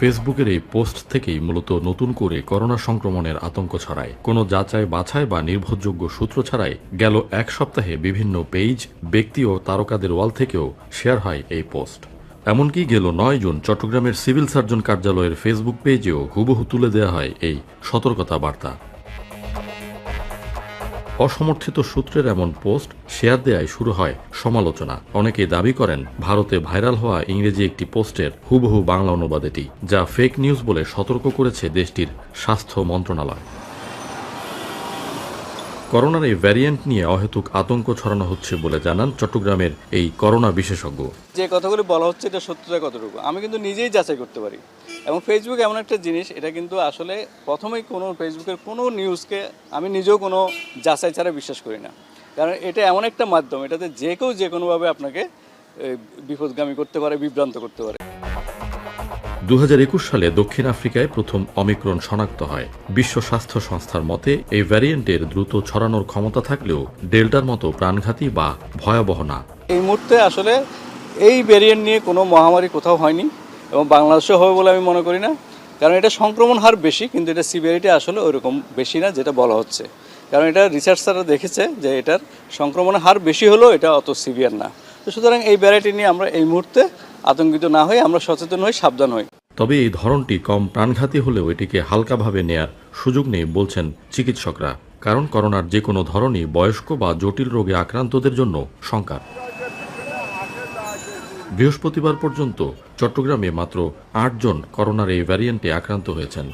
ফেসবুকের এই পোস্ট থেকেই মূলত নতুন করে করোনা সংক্রমণের আতঙ্ক ছড়ায়। কোনো যাচাই বাছাই বা নির্ভরযোগ্য সূত্র ছাড়াই গেল এক সপ্তাহে বিভিন্ন পেজ ব্যক্তি ও তারকাদের ওয়াল থেকেও শেয়ার হয় এই পোস্ট। এমনকি গেল নয় জুন চট্টগ্রামের সিভিল সার্জন কার্যালয়ের ফেসবুক পেজেও হুবহু তুলে দেওয়া হয় এই সতর্কতা বার্তা। অসমর্থিত সূত্রের এমন পোস্ট শেয়ার দেয়ায় শুরু হয় সমালোচনা। অনেকেই দাবি করেন, ভারতে ভাইরাল হওয়া ইংরেজি একটি পোস্টের হুবহু বাংলা অনুবাদ এটি, যা ফেক নিউজ বলে সতর্ক করেছে দেশটির স্বাস্থ্য মন্ত্রণালয়। করোনার এই ভ্যারিয়েন্ট নিয়ে অহেতুক আতঙ্ক ছড়ানো হচ্ছে বলে জানান চট্টগ্রামের এই করোনা বিশেষজ্ঞ। যে কথাগুলি বলা হচ্ছে এটা সত্যতা কতটুকু? আমি কিন্তু নিজেই যাচাই করতে পারি। এবং ফেসবুক এমন একটা জিনিস, এটা কিন্তু আসলে প্রথমেই কোনো ফেসবুকের কোনো নিউজকে আমি নিজেও কোনো যাচাই ছাড়া বিশ্বাস করি না। কারণ এটা এমন একটা মাধ্যম, এটাতে যে কেউ যে কোনোভাবে আপনাকে বিপদগামী করতে পারে, বিভ্রান্ত করতে পারে। দু হাজার একুশ সালে দক্ষিণ আফ্রিকায় প্রথম অমিক্রণ শনাক্ত হয়। বিশ্ব স্বাস্থ্য সংস্থার মতে এই ভ্যারিয়েন্টের দ্রুত ছড়ানোর ক্ষমতা থাকলেও ডেল্টার মতো প্রাণঘাতী বা ভয়াবহ না। এই মুহূর্তে আসলে এই ভেরিয়েন্ট নিয়ে কোনো মহামারী কোথাও হয়নি এবং বাংলাদেশে হবে বলে আমি মনে করি না। কারণ এটা সংক্রমণ হার বেশি, কিন্তু এটা সিভিয়ারিটি আসলে ওইরকম বেশি না যেটা বলা হচ্ছে। কারণ এটা রিসার্চাররা দেখেছে যে এটার সংক্রমণের হার বেশি হলেও এটা অত সিভিয়ার না। তো সুতরাং এই ভ্যারাইটি নিয়ে আমরা এই মুহূর্তে আতঙ্কিত না হয়ে আমরা সচেতন হই, সাবধান হই। তবে এই ধরনটি কম প্রাণঘাতী হলেও এটিকে হালকাভাবে নেয়ার সুযোগ নেই বলছেন চিকিৎসকরা, কারণ করোনার যে কোনো ধরনই বয়স্ক বা জটিল রোগে আক্রান্তদের জন্য শঙ্কার। বৃহস্পতিবার পর্যন্ত চট্টগ্রামে মাত্র আটজন করোনার এই ভ্যারিয়েন্টে আক্রান্ত হয়েছেন।